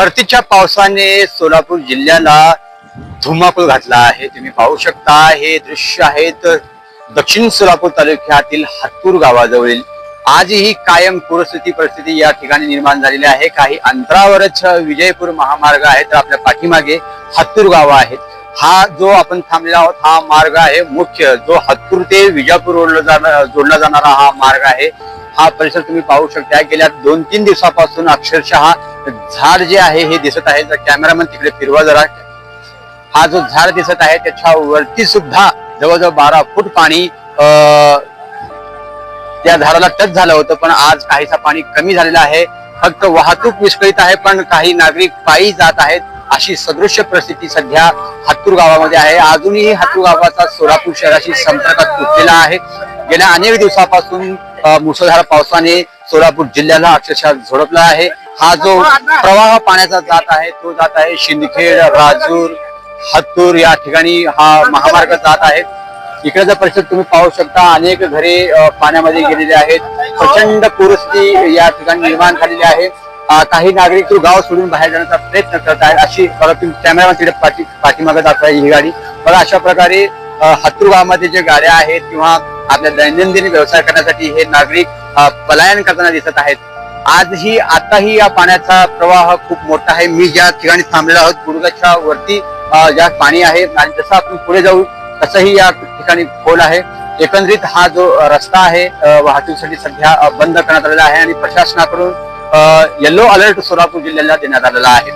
परतीच्या पावसाने सोलापूर जिल्ह्याला धुमाकूळ घातला आहे. तुम्ही पाहू शकता हे दृश्य आहेत दक्षिण सोलापूर तालुक्यातील हातूर गावाजवळील. आजही कायम पूरस्थिती परिस्थिती या ठिकाणी निर्माण झालेली आहे. काही अंतरावरच विजयपूर महामार्ग आहे तर आपल्या पाठीमागे हातूर गाव आहेत हा जो आपण थांबलेला आहोत हा मार्ग आहे. मुख्य जो हातूर ते विजापूर रोडला जाणार जोडला जाणारा हा मार्ग आहे. हा परिसर तुम्ही पाहू शकता. गेल्या दोन तीन दिवसापासून अक्षरशः झाड जे आहे हे दिसत आहे. जर कॅमेरामन तिकडे फिरवा जरा. हा जो झाड दिसत आहे त्याच्या वरती सुद्धा जवळजवळ बारा फूट पाणी त्या झाडाला टच झालं होतं. पण आज काहीसा पाणी कमी झालेलं आहे. फक्त वाहतूक विस्कळीत आहे पण काही नागरिक पायी जात आहेत. अशी सदृश्य परिस्थिती सध्या हातूर गावामध्ये आहे. अजूनही हातूर गावाचा सोलापूर शहराशी संपर्क तुटलेला आहे. गेल्या अनेक दिवसापासून मुसळधार पावसाने सोलापूर जिल्ह्याला अक्षरशः झोडपला आहे. हा जो प्रवाह पाण्याचा जात आहे तो जात आहे शिंदखेड राजूर हत्तूर या ठिकाणी हा महामार्ग जात आहे. इकडे परिसर तुम्ही पाहू शकता अनेक घरे पाण्यामध्ये गेलेले आहेत. प्रचंड पूरस्थिती या ठिकाणी निर्माण झालेली आहे. काही नागरिक तो गाव सोडून बाहेर जाण्याचा प्रयत्न करत आहेत. अशी बघा तुम्ही तिकडे पाठी पाठीमागे जात आहे ही गाडी. बघा अशा प्रकारे अ, हत्तूर गावामध्ये जे गाड्या आहेत किंवा आपल्या दैनंदिन व्यवसाय करण्यासाठी हे नागरिक पलायन करताना दिसत आहेत. आजही आताही या पाण्याचा प्रवाह खूप मोठा आहे. मी ज्या ठिकाणी थांबलेलो आहोत गुडगाच्या वरती ज्या पाणी आहे आणि जसं आपण पुढे जाऊ तसंही या ठिकाणी खोल आहे. एकंदरीत हा जो रस्ता आहे वाहतुकीसाठी सध्या बंद करण्यात आलेला आहे आणि प्रशासनाकडून येलो अलर्ट सोलापूर जिल्ह्याला देण्यात आलेला आहे.